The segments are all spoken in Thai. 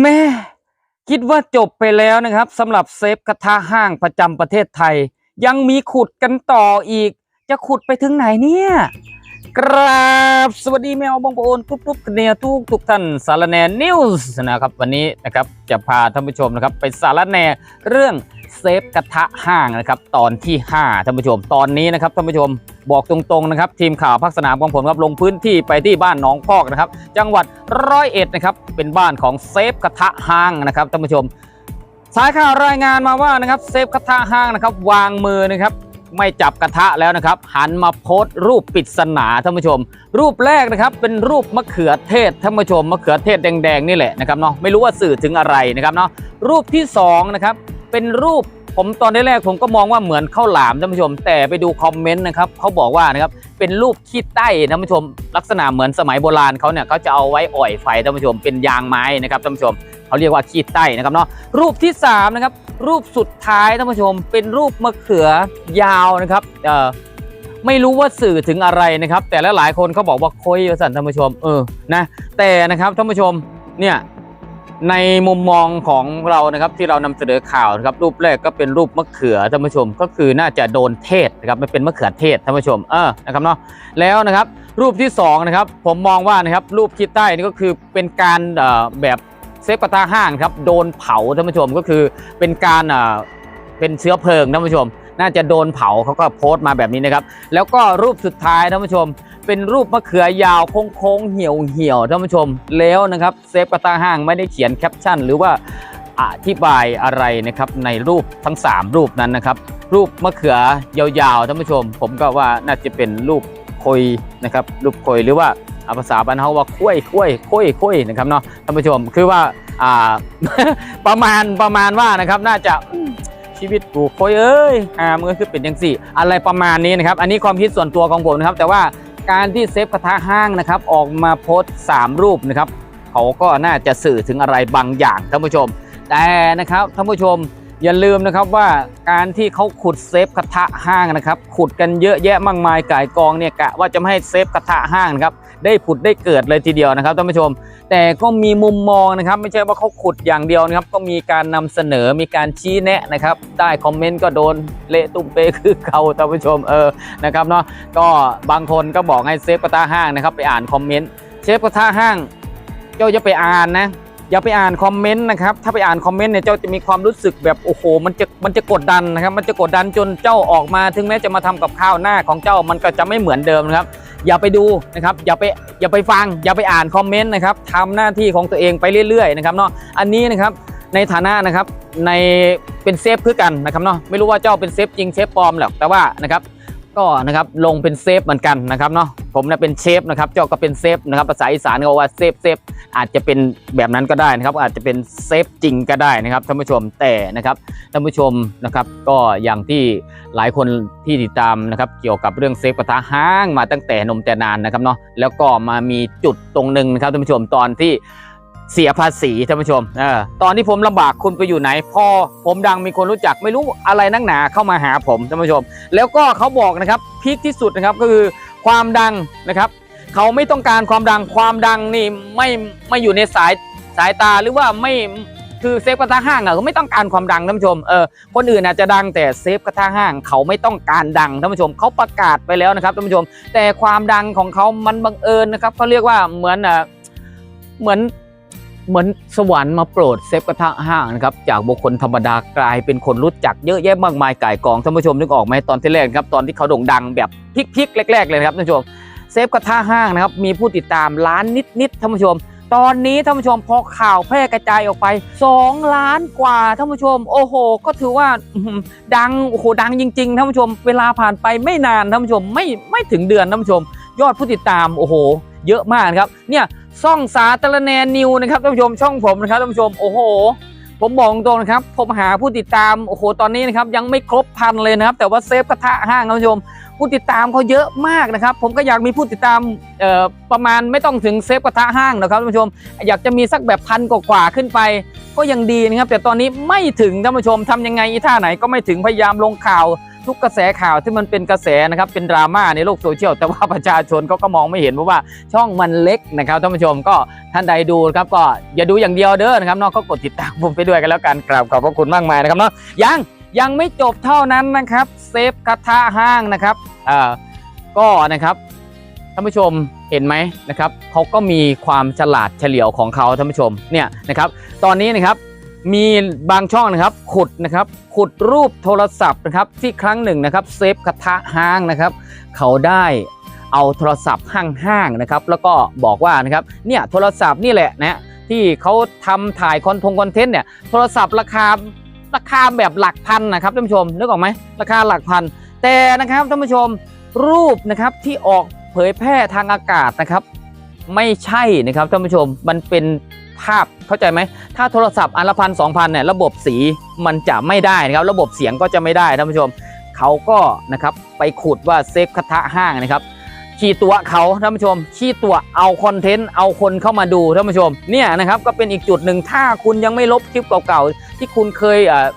แม่คิดว่าจบไปแล้วนะครับสำหรับเซฟกระทะห้างประจำประเทศไทย ยังมีขุดกันต่ออีก จะขุดไปถึงไหนเนี่ยกราบสวัสดีแมวบองปอนทุกๆเนียทุกทุกท่านสารแนนิวส์นะครับ วันนี้นะครับจะพาท่านผู้ชมนะครับ ไปสารแนเรื่องเซฟกระทะห้างนะครับ ตอนที่5ท่านผู้ชม ตอนนี้นะครับท่านผู้ชม บอกตรงๆนะครับทีมข่าวภาคสนามของผมครับลงพื้นที่ไปที่บ้านหนองพอกนะครับ จังหวัดร้อยเอ็ดนะครับเป็นบ้านของเซฟกระทะห้างนะครับท่านผู้ชม สายข่าวรายงานมาว่านะครับเซฟกระทะห้างนะครับวางมือนะครับไม่จับกระทะแล้วนะครับ หันมาโพสต์รูปปริศนาท่านผู้ชม รูปแรกนะครับเป็นรูปมะเขือเทศท่านผู้ชมมะเขือเทศแดงๆนี่แหละนะครับเนาะไม่รู้ว่าสื่อถึงอะไรนะครับเนาะรูปที่สองนะครับเป็นรูป ผมตอนแรกๆผมก็มองว่าเหมือนข้าวหลามท่านผู้ชม แต่ไปดูคอมเมนต์นะครับเขาบอกว่านะครับเป็นรูปขี้ใต้ท่านผู้ชม ลักษณะเหมือนสมัยโบราณเขาเนี่ยเขาจะเอาไว้อ่อยไฟท่านผู้ชม เป็นยางไม้นะครับท่านผู้ชมเขาเรียกว่าขี้ใต้นะครับเนาะรูปที่3นะครับรูปสุดท้ายท่านผู้ชม เป็นรูปมะเขือยาวนะครับเอ่อไม่รู้ว่าสื่อถึงอะไรนะครับ แต่ละหลายคนเขาบอกว่าโคุยสันท่านผู้ชมเออนะแต่นะครับท่านผู้ชมเนี่ย ในมุมมองของเรานะครับที่เรานำเสนอข่าวนะครับรูปแรกก็เป็นรูปมะเขือท่านผู้ชม ก็คือน่าจะโดนเทศนะครับไม่เป็นมะเขือเทศท่านผู้ชมเออนะครับเนาะแล้วนะครับ รูปที่สองนะครับผมมองว่านะครับรูปคิดใต้นี่ก็คือเป็นการแบบเซฟกระทะห้างครับโดนเผาท่านผู้ชมก็คือเป็นการเป็นเชื้อเพลิงท่านผู้ชม น่าจะโดนเผาเขาก็โพสต์มาแบบนี้นะครับ แล้วก็รูปสุดท้ายท่านผู้ชม เป็นรูปมะเขือยาวโค้งๆเหี่ยวเหี่ยวๆท่านผู้ชม แล้วนะครับเซฟกระทะห้างไม่ได้เขียนแคปชั่น หรือว่าอธิบายอะไรนะครับในรูปทั้ง 3 รูปนั้นนะครับ รูปมะเขือยาวๆท่านผู้ชม ผมก็ว่าน่าจะเป็นรูปโคยนะครับรูปโคยหรือว่าอาภาษาบ้านเฮาว่าคุ้ยคุ้ยคุ้ยคุ้ยนะครับเนาะท่านผู้ชมคือว่าอ่าประมาณประมาณว่านะครับน่าจะชีวิตกูโคยเอ้ยอ่ามันก็คือเป็นยังสี่ อะไรประมาณนี้นะครับ อันนี้ความคิดส่วนตัวของผมนะครับ แต่ว่า การที่เซฟกระทะห้างนะครับ ออกมาโพสสามรูปนะครับเขาก็น่าจะสื่อถึงอะไรบางอย่างท่านผู้ชม แต่นะครับท่านผู้ชมอย่าลืมนะครับว่าการที่เขาขุดเซฟกระทะห้างนะครับ ขุดกันเยอะแยะมากมายก่ายกองเนี่ยกะว่าจะไม่ให้เซฟกระทะห้างนะครับ ได้ผุดได้เกิดเลยทีเดียวนะครับท่านผู้ชม แต่ก็มีมุมมองนะครับ ไม่ใช่ว่าเขาขุดอย่างเดียวนะครับ ก็มีการนำเสนอมีการชี้แนะนะครับใต้คอมเมนต์ก็โดนเละตุ้มเปคือเขาท่านผู้ชมเออนะครับเนาะก็บางคนก็บอกให้เซฟกระทะห้างนะครับไปอ่านคอมเมนต์เซฟกระทะห้างเจ้าจะไปอ่านนะอย่าไปอ่านคอมเมนต์นะครับ ถ้าไปอ่านคอมเมนต์เนี่ยเจ้าจะมีความรู้สึกแบบโอ้โห มันจะมันจะกดดันนะครับ มันจะกดดันจนเจ้าออกมา ถึงแม้จะมาทำกับข้าวหน้าของเจ้ามันก็จะไม่เหมือนเดิมนะครับ อย่าไปดูนะครับอย่าไปอย่าไปฟัง อย่าไปอ่านคอมเมนต์นะครับทำหน้าที่ของตัวเองไปเรื่อยๆนะครับเนาะอันนี้นะครับในฐานะนะครับในเป็นเซฟคือกันนะครับเนาะไม่รู้ว่าเจ้าเป็นเซฟจริงเซฟปลอมหรอกแต่ว่านะครับ ก็นะครับลงเป็นเซฟเหมือนกันนะครับเนาะผมเนี่ยเป็นเชฟนะครับเจ้าก็เป็นเซฟนะครับภาษาอีสานเขาว่าเซฟเซฟอาจจะเป็นแบบนั้นก็ได้นะครับ อาจจะเป็นเซฟจริงก็ได้นะครับท่านผู้ชมแต่นะครับท่านผู้ชมนะครับก็อย่างที่หลายคนที่ติดตามนะครับเกี่ยวกับเรื่องเซฟกระทะห้างมาตั้งแต่นมแต่นานนะครับเนาะแล้วก็มามีจุดตรงหนึ่งนะครับท่านผู้ชมตอนที่ เสียภาษีท่านผู้ชมเออตอนที่ผมลำบากคุณไปอยู่ไหน พอผมดังมีคนรู้จักไม่รู้อะไรนักหนาเข้ามาหาผมท่านผู้ชม แล้วก็เขาบอกนะครับพีคที่สุดนะครับก็คือความดังนะครับเขาไม่ต้องการความดังความดังนี่ไม่ไม่อยู่ในสายสายตาหรือว่าไม่คือเซฟกระทะห้างอะเขาไม่ต้องการความดังท่านผู้ชมเออคนอื่นอาจจะดังแต่เซฟกระทะห้าง เขาไม่ต้องการดังท่านผู้ชมเขาประกาศไปแล้วนะครับท่านผู้ชม แต่ความดังของเขามันบังเอิญนะครับเขาเรียกว่าเหมือนอะเหมือน เหมือนสวรรค์มาโปรดเซฟกระทะห้างนะครับจากบุคคลธรรมดากลายเป็นคนรู้จักเยอะแยะมากมายก่ายกองท่านผู้ชมนึกออกไหมตอนที่แรกครับตอนที่เขาโด่งดังแบบพลิกๆแรกๆเลยนะครับท่านผู้ชมเซฟกระทะห้างนะครับมีผู้ติดตามล้านนิดๆท่านผู้ชม ตอนนี้ท่านผู้ชมพอข่าวแพร่กระจายออกไป 2 ล้านกว่าท่านผู้ชม โอ้โห ก็ถือว่าดังโอ้โหดังจริงๆท่านผู้ชม เวลาผ่านไปไม่นานท่านผู้ชมไม่ไม่ถึงเดือนท่านผู้ชม ยอดผู้ติดตามโอ้โห เยอะมากนะครับเนี่ยช่องสาตรแนนิวนะครับท่านผู้ชมช่องผมนะครับท่านผู้ชมโอ้โห ผมบอกตรงนะครับ ผมหาผู้ติดตามโอ้โหตอนนี้นะครับยังไม่ครบพันเลยนะครับ แต่ว่าเซฟกระทะห้างท่านผู้ชม ผู้ติดตามเขาเยอะมากนะครับ ผมก็อยากมีผู้ติดตามประมาณไม่ต้องถึงเซฟกระทะห้างนะครับท่านผู้ชม อยากจะมีสักแบบพันกว่าขึ้นไป ก็ยังดีนะครับ แต่ตอนนี้ไม่ถึงท่านผู้ชมทำยังไงอีท่าไหนก็ไม่ถึงพยายามลงข่าว ทุกกระแสข่าวที่มันเป็นกระแสนะครับเป็นดราม่าในโลกโซเชียลแต่ว่าประชาชนเขาก็มองไม่เห็นเพราะว่าช่องมันเล็กนะครับท่านผู้ชมก็ท่านใดดูครับก็อย่าดูอย่างเดียวเด้อนะครับนอกก็กดติดตามผมไปด้วยกันแล้วกันกราบขอบพระคุณมากมายนะครับเนาะยังยังไม่จบเท่านั้นนะครับเซฟกระทะห้างนะครับอ่าก็นะครับท่านผู้ชมเห็นไหมนะครับเขาก็มีความฉลาดเฉลียวของเขาท่านผู้ชมเนี่ยนะครับตอนนี้นะครับ มีบางช่องนะครับขุดนะครับขุดรูปโทรศัพท์นะครับที่ครั้งหนึ่งนะครับเซฟกระทะห้างนะครับ เขาได้เอาโทรศัพท์ห้างๆนะครับ แล้วก็บอกว่านะครับเนี่ยโทรศัพท์นี่แหละนะที่เขาทำถ่ายคอนทงคอนเทนต์เนี่ยโทรศัพท์ราคาราคาแบบหลักพันนะครับท่านผู้ชมนึกออกไหมราคาหลักพัน แต่นะครับท่านผู้ชมรูปนะครับที่ออกเผยแพร่ทางอากาศนะครับ ไม่ใช่นะครับท่านผู้ชมมันเป็น ภาพเข้าใจไหม ถ้าโทรศัพท์อันละพันสองพันเนี่ยระบบสีมันจะไม่ได้นะครับ ระบบเสียงก็จะไม่ได้ท่านผู้ชม เขาก็นะครับไปขุดว่าเซฟคาทะห้างนะครับขี้ตัวเขาท่านผู้ชมขี้ตัวเอาคอนเทนต์เอาคนเข้ามาดูท่านผู้ชมเนี่ยนะครับก็เป็นอีกจุดหนึ่งถ้าคุณยังไม่ลบคลิปเก่าๆ ที่คุณเคยเอ่อ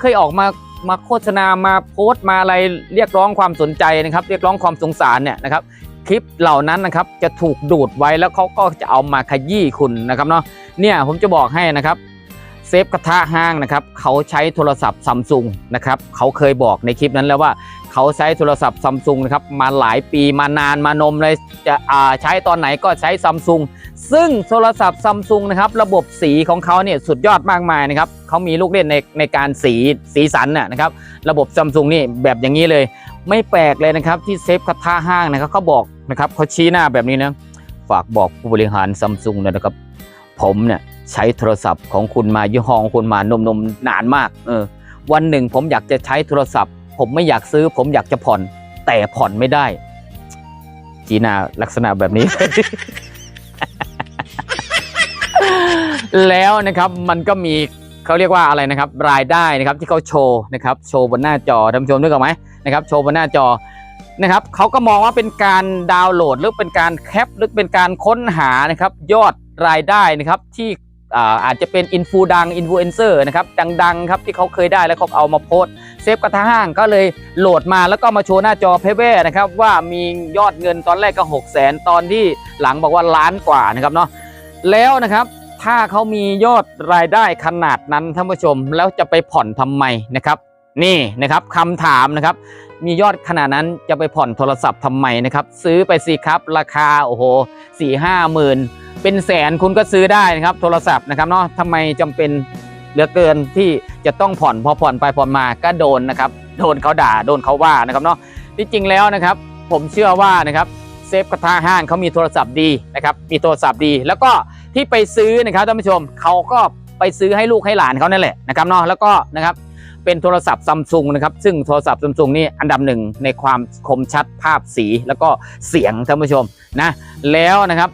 เคยออกมามาโฆษณามาโพสต์มาอะไรเรียกร้องความสนใจนะครับ เรียกร้องความสงสารเนี่ยนะครับ คลิปเหล่านั้นนะครับ จะถูกดูดไว้แล้วเขาก็จะเอามาขยี้คุณนะครับเนาะเนี่ยผมจะบอกให้นะครับเซฟกระทะห้างนะครับเขาใช้โทรศัพท์ซัมซุงนะครับเขาเคยบอกในคลิปนั้นแล้วว่าเขาใช้โทรศัพท์ซัมซุงนะครับมาหลายปีมานานมานมเลยจะใช้ตอนไหนก็ใช้ซัมซุงซึ่งโทรศัพท์ซัมซุงนะครับระบบสีของเขาเนี่ยสุดยอดมากมายนะครับเขามีลูกเล่นในในการสีสีสันน่ะนะครับระบบซัมซุงนี่แบบอย่างนี้เลย ไม่แปลกเลยนะครับที่เซฟกระทะห้างนะครับเขาบอกนะครับเขาชี้หน้าแบบนี้นะฝากบอกผู้บริหารซัมซุงนะครับ ผมเนี่ยใช้โทรศัพท์ของคุณมายี่ห้อของคุณมานมนมนานมากเออวันหนึ่งผมอยากจะใช้โทรศัพท์ ผมไม่อยากซื้อ ผมอยากจะผ่อน แต่ผ่อนไม่ได้ จีหนาลักษณะแบบนี้ แล้วนะครับมันก็มีเขาเรียกว่าอะไรนะครับ รายได้นะครับที่เขาโชว์นะครับ โชว์บนหน้าจอท่านผู้ชมนึกออกไหม นะครับโชว์บนหน้าจอนะครับเขาก็มองว่าเป็นการดาวน์โหลดหรือเป็นการแคปหรือเป็นการค้นหานะครับยอดรายได้นะครับที่อาอาจจะเป็นอินฟูดังอินฟลูเอนเซอร์นะครับดังๆครับที่เขาเคยได้แล้วเขาเอามาโพสเซฟกระทะห้างก็เลยโหลดมาแล้วก็มาโชว์หน้าจอเพเวนะครับว่ามียอดเงินตอนแรกก็6 0 0 0 0 0 ตอนที่หลังบอกว่าล้านกว่านะครับเนาะแล้วนะครับถ้าเขามียอดรายได้ขนาดนั้นท่านผู้ชมแล้วจะไปผ่อนทำไมนะครับ นี่นะครับคำถามนะครับ มียอดขนาดนั้นจะไปผ่อนโทรศัพท์ทำไมนะครับ ซื้อไปสิครับ ราคาโอ้โหสี่ห้าหมื่นเป็นแสนคุณก็ซื้อได้นะครับ โทรศัพท์นะครับเนาะทำไมจำเป็นเหลือเกินที่จะต้องผ่อนพอผ่อนไปผ่อนมาก็โดนนะครับ โดนเขาด่าโดนเขาว่านะครับเนาะที่จริงแล้วนะครับ ผมเชื่อว่านะครับเซฟกระทะห้างเขามีโทรศัพท์ดีนะครับ มีโทรศัพท์ดี แล้วก็ที่ไปซื้อนะครับท่านผู้ชมเขาก็ไปซื้อให้ลูกให้หลานเขานั่นแหละนะครับเนาะแล้วก็นะครับ เป็นโทรศัพท์ซัมซุงนะครับ ซึ่งโทรศัพท์ซัมซุงนี่อันดับหนึ่งในความคมชัดภาพสีแล้วก็เสียงท่านผู้ชมนะ แล้วนะครับ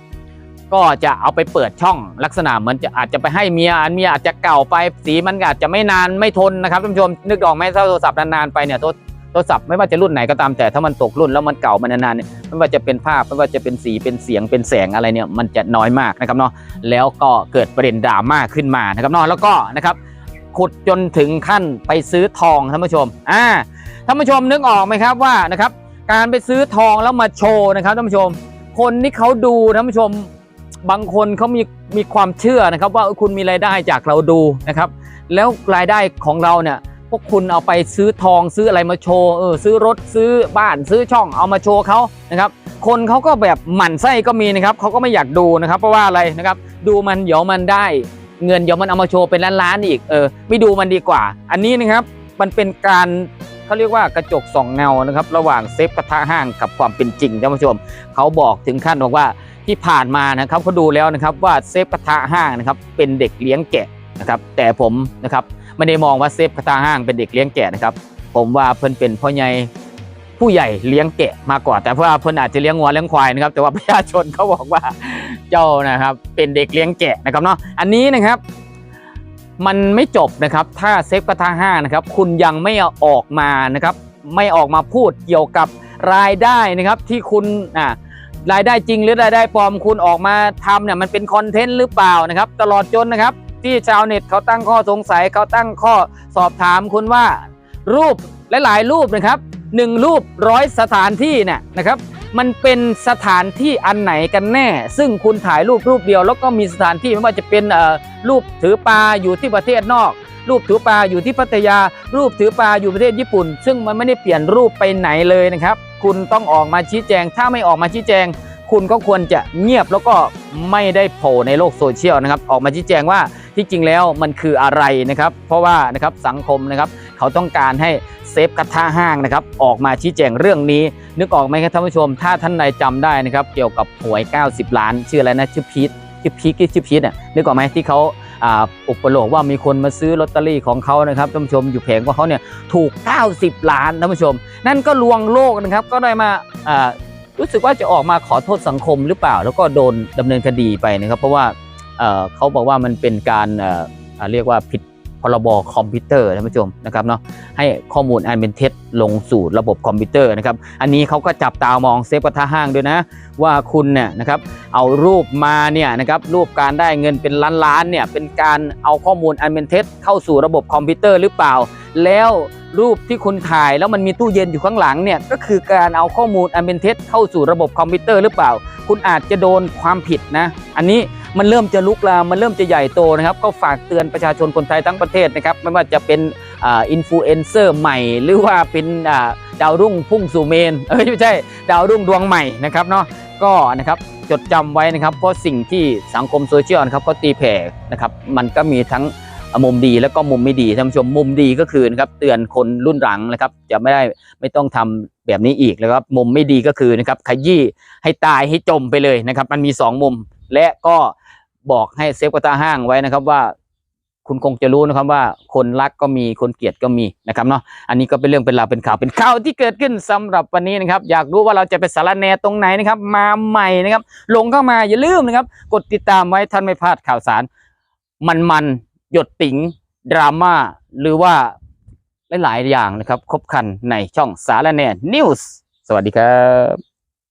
ก็จะเอาไปเปิดช่องลักษณะเหมือนจะอาจจะไปให้เมียอันเมียอาจจะเก่าไปสีมันอาจจะไม่นานไม่ทนนะครับท่านผู้ชมนึกออกไหมถ้าโทรศัพท์นานๆไปเนี่ยโทรศัพท์ไม่ว่าจะรุ่นไหนก็ตามแต่ถ้ามันตกรุ่นแล้วมันเก่ามันนานๆเนี่ยไม่ว่าจะเป็นภาพไม่ว่าจะเป็นสีเป็นเสียงเป็นแสงอะไรเนี่ยมันจะน้อยมากนะครับเนาะแล้วก็เกิดประเด็นดราม่าขึ้นมานะครับเนาะแล้วก็นะครับ ขุดจนถึงขั้นไปซื้อทองท่านผู้ชมอ่าท่านผู้ชมนึกออกไหมครับว่านะครับการไปซื้อทองแล้วมาโชว์นะครับท่านผู้ชม คนที่เขาดูท่านผู้ชมบางคนเขามีมีความเชื่อนะครับ ว่าคุณมีรายได้จากเราดูนะครับ แล้วรายได้ของเราเนี่ยพวกคุณเอาไปซื้อทองซื้ออะไรมาโชว์เออซื้อรถซื้อบ้านซื้อช่องเอามาโชว์เขานะครับ คนเขาก็แบบหมั่นไส้ก็มีนะครับเขาก็ไม่อยากดูนะครับ เพราะว่าอะไรนะครับ ดูมันเดี๋ยวมันได้ เงินเดี๋ยวมันเอามาโชว์เป็นล้านๆอีกเออไม่ดูมันดีกว่า อันนี้นะครับมันเป็นการเขาเรียกว่ากระจกส่องเงานะครับ ระหว่างเซฟกระทะห้างกับความเป็นจริงท่านผู้ชมเขาบอกถึงขั้นบอกว่าที่ผ่านมานะครับเขาดูแล้วนะครับว่าเซฟกระทะห้างนะครับเป็นเด็กเลี้ยงแกะนะครับแต่ผมนะครับไม่ได้มองว่าเซฟกระทะห้างเป็นเด็กเลี้ยงแกะนะครับผมว่าเพิ่นเป็นพ่อใหญ่ ผู้ใหญ่เลี้ยงแกะมากกว่า แต่เพราะว่าเพิ่นอาจจะเลี้ยงวัวเลี้ยงควายนะครับ แต่ว่าประชาชนเขาบอกว่าเจ้านะครับ เป็นเด็กเลี้ยงแกะนะครับเนาะอันนี้นะครับมันไม่จบนะครับ ถ้าเซฟกระทะห้านะครับ คุณยังไม่อออกมานะครับ ไม่ออกมาพูดเกี่ยวกับรายได้นะครับที่คุณอ่ารายได้จริงหรือรายได้ปลอมคุณออกมาทำเนี่ยมันเป็นคอนเทนต์หรือเปล่านะครับ ตลอดจนนะครับ ที่ชาวเน็ตเขาตั้งข้อสงสัยเขาตั้งข้อสอบถามคุณว่ารูปหลายๆรูปนะครับ หนึ่งรูปร้อยสถานที่เนี่ยนะครับ มันเป็นสถานที่อันไหนกันแน่ ซึ่งคุณถ่ายรูปรูปเดียว แล้วก็มีสถานที่ไม่ว่าจะเป็นรูปถือปลาอยู่ที่ประเทศนอก รูปถือปลาอยู่ที่พัทยา รูปถือปลาอยู่ประเทศญี่ปุ่น ซึ่งมันไม่ได้เปลี่ยนรูปไปไหนเลยนะครับ คุณต้องออกมาชี้แจง ถ้าไม่ออกมาชี้แจง คุณก็ควรจะเงียบแล้วก็ไม่ได้โผล่ในโลกโซเชียลนะครับ ออกมาชี้แจงว่า ที่จริงแล้วมันคืออะไรนะครับ เพราะว่านะครับสังคมนะครับเขาต้องการให้เซฟกระทะห้างนะครับออกมาชี้แจงเรื่องนี้ นึกออกไหมครับท่านผู้ชม ถ้าท่านใดจำได้นะครับเกี่ยวกับหวย 90 ล้าน ชื่ออะไรนะชื่อพีทชื่อพีทชื่อพีทอะนึกออกไหมที่เขาอุปโลกว่ามีคนมาซื้อลอตเตอรี่ของเขานะครับท่านผู้ชมอยู่แผงของเขาเนี่ยถูก 90 ล้านท่านผู้ชม นั่นก็ลวงโลกนะครับก็ได้มาอ่ารู้สึกว่าจะออกมาขอโทษสังคมหรือเปล่า แล้วก็โดนดำเนินคดีไปนะครับเพราะว่า เขาบอกว่ามันเป็นการเเรียกว่าผิดพรบคอมพิวเตอร์ท่านผู้ชมนะครับเนาะให้ข้อมูลอันเป็นเท็จลงสู่ระบบคอมพิวเตอร์นะครับ อันนี้เขาก็จับตามองเซฟกระทะห้างด้วยนะ ว่าคุณเนี่ยนะครับเอารูปมาเนี่ยนะครับรูปการได้เงินเป็นล้านล้านเนี่ยเป็นการเอาข้อมูลอันเป็นเท็จเข้าสู่ระบบคอมพิวเตอร์หรือเปล่า แล้วรูปที่คุณถ่ายแล้วมันมีตู้เย็นอยู่ข้างหลังเนี่ยก็คือการเอาข้อมูลอันเป็นเท็จเข้าสู่ระบบคอมพิวเตอร์หรือเปล่า คุณอาจจะโดนความผิดนะ อันนี้ มันเริ่มจะลุกลามมันเริ่มจะใหญ่โตนะครับ ก็ฝากเตือนประชาชนคนไทยทั้งประเทศนะครับ ไม่ว่าจะเป็นอินฟลูเอนเซอร์ใหม่ หรือว่าเป็นดาวรุ่งพุ่งสู่เมนเอ้ยไม่ใช่ดาวรุ่งดวงใหม่นะครับเนาะก็นะครับจดจำไว้นะครับ เพราะสิ่งที่สังคมโซเชียลนะครับก็ตีแผ่นะครับ มันก็มีทั้งมุมดีแล้วก็มุมไม่ดีท่านผู้ชมมุมดีก็คือนะครับเตือนคนรุ่นหลังนะครับ จะไม่ได้ไม่ต้องทำแบบนี้อีกแล้วครับมุมไม่ดีก็คือนะครับขยี้ให้ตายให้จมไปเลยนะครับ มันมีสองมุมและก็ บอกให้เซฟกระตาห้างไว้นะครับว่าคุณคงจะรู้นะครับว่าคนรักก็มีคนเกลียดก็มีนะครับเนาะอันนี้ก็เป็นเรื่องเป็นราวเป็นข่าวเป็นข่าวที่เกิดขึ้นสำหรับวันนี้นะครับ อยากรู้ว่าเราจะไปสารแนตรงไหนนะครับ มาใหม่นะครับ ลงเข้ามาอย่าลืมนะครับ กดติดตามไว้ท่านไม่พลาดข่าวสาร มันมันๆหยดติ๋งดราม่าหรือว่าหลาย ๆ อย่างนะครับ ครบคันในช่องสารแนนิวส์สวัสดีครับ